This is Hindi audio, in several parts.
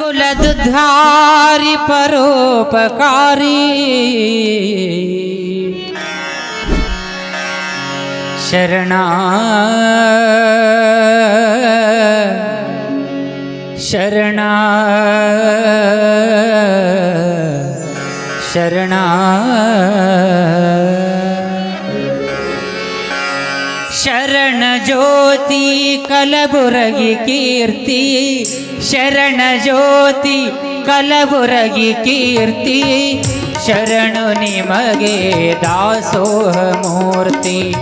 कुलधारी परोपकारी। शरण शरण शरणा ಶರಣ ಜ್ಯೋತಿ ಕಲಬುರಗಿ ಕೀರ್ತಿ. ಶರಣ ಜ್ಯೋತಿ ಕಲಬುರಗಿ ಕೀರ್ತಿ. ಶರಣು ನಿಮಗೆ ದಾಸೋಹ ಮೂರ್ತಿ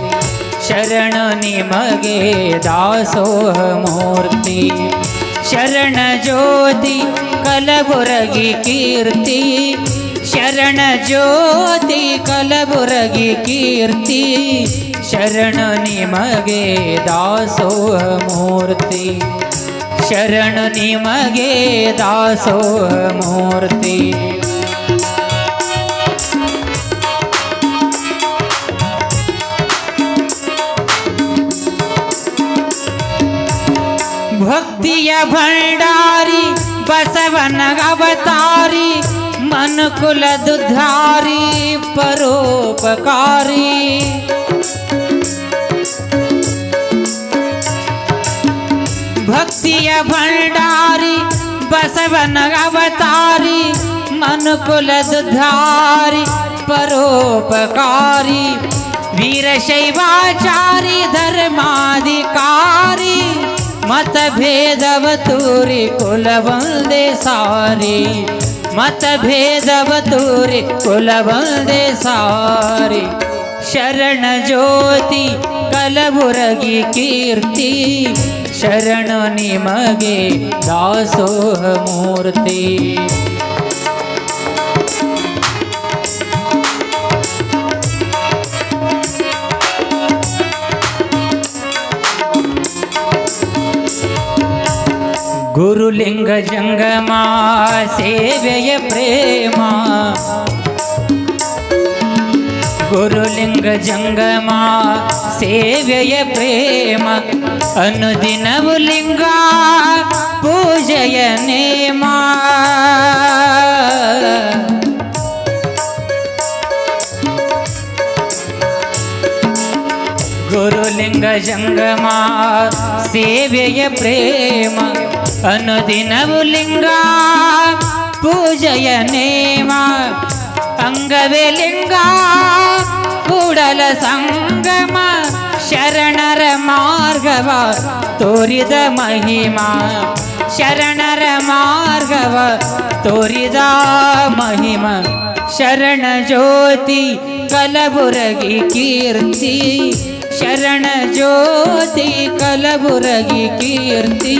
ಶರಣು ನಿಮಗೆ ದಾಸೋಹ ಮೂರ್ತಿ ಶರಣ ಜ್ಯೋತಿ ಕಲಬುರಗಿ ಕೀರ್ತಿ. ಶರಣ ಜ್ಯೋತಿ ಕಲಬುರಗಿ ಕೀರ್ತಿ ಶರಣ ನಿಮಗೆ ದಾಸೋಹ ಮೂರ್ತಿ ಶರಣ ನಿಮಗೆ ದಾಸೋಹ ಮೂರ್ತಿ ಭಕ್ತಿಯ ಭಂಡಾರಿ ಬಸವನ ಅವತಾರಿ पन दुधारी, परोपकारी। भक्तिय भंडारी, बसवन अवतारी, मन कुल दुधारी, परोपकारी। वीर शैवाचारी, धर्माधिकारी मतभेदवतूरी कुलवंदे सारी। मतभेदव भेद कुलवन्दे सारि। शरणज्योति ज्योति कीर्ति। शरणनिमगे दासोहमूर्ति गुरुलिंग जंगमा सेवय प्रेमा। गुरुलिंग जंगमा सेवय प्रेम। अनुदिन लिंगा, पूजय नेमा। गुरुलिंग जंगमा सेवय प्रेम। ಅನುದಿನವು ಲಿಂಗ ಪೂಜೆಯ ನೇಮ ಅಂಗವೇ ಲಿಂಗ ಕೂಡಲ ಸಂಗಮ ಶರಣರ ಮಾರ್ಗವ ತೋರಿದ ಮಹಿಮಾ ಶರಣರ ಮಾರ್ಗವ ತೋರಿದ ಮಹಿಮ ಶರಣ ಜ್ಯೋತಿ ಕಲಬುರಗಿ ಕೀರ್ತಿ ಶರಣ ಜ್ಯೋತಿ ಕಲಬುರಗಿ ಕೀರ್ತಿ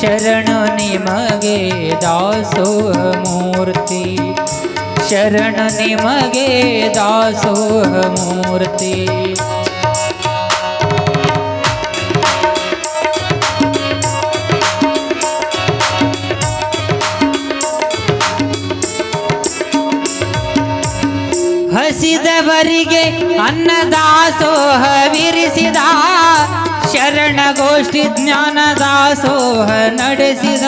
ಶರಣು ನಿಮಗೆ ದಾಸೋಹ ಮೂರ್ತಿ ಶರಣ ನಿಮಗೆ ದಾಸೋಹ ಮೂರ್ತಿ ಹಸಿದವರಿಗೆ ಅನ್ನದಾಸೋಹ ವಿರಿಸಿದ ಶರಣಗೋಷ್ಠಿ ಜ್ಞಾನ ದಾಸೋಹ ನಡೆಸಿದ.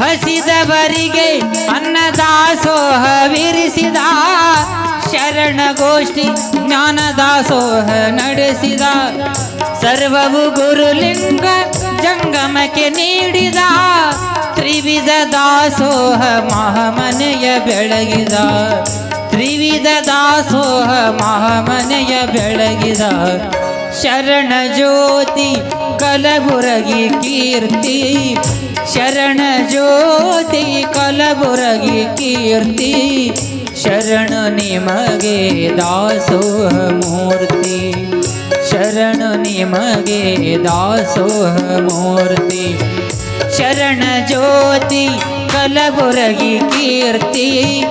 ಹಸಿದವರಿಗೆ ಅನ್ನದಾಸೋಹ ವಿರಿಸಿದ ಶರಣಗೋಷ್ಠಿ ಜ್ಞಾನದಾಸೋಹ ನಡೆಸಿದ. ಸರ್ವವು ಗುರುಲಿಂಗ ಜಂಗಮಕ್ಕೆ ನೀಡಿದ. ತ್ರಿವಿಧ ದಾಸೋಹ ಮಹಾಮನೆಯ ಬೆಳಗಿದ. ತ್ರಿವಿಧ ದಾಸೋಹ ಮಹಾಮನೆಯ ಬೆಳಗಿದ. शरण ज्योति, कलबुरगी कीर्ति। शरण ज्योति, कलबुरगी कीर्ति। शरण निमगे दासो मूर्ति। शरण निमगे दासो मूर्ति। शरण ज्योति, कलबुरगी कीर्ति।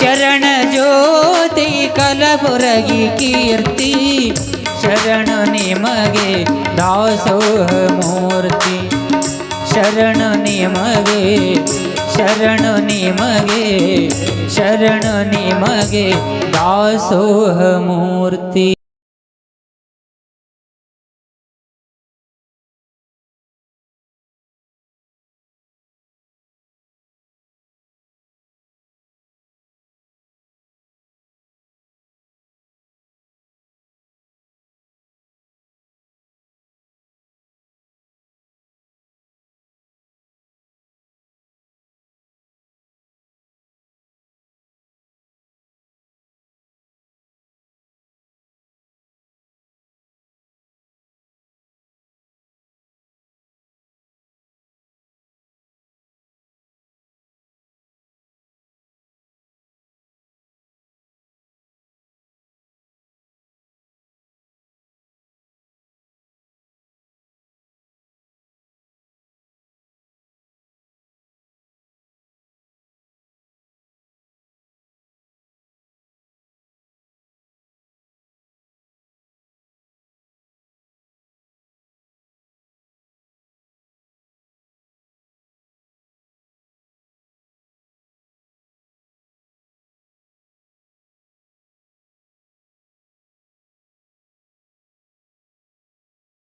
शरण ज्योति, कलबुरगी कीर्ति। शरण निमगे दासोह मूर्ति। शरण निमगे शरण निमगे शरण निमगे दासोह मूर्ति।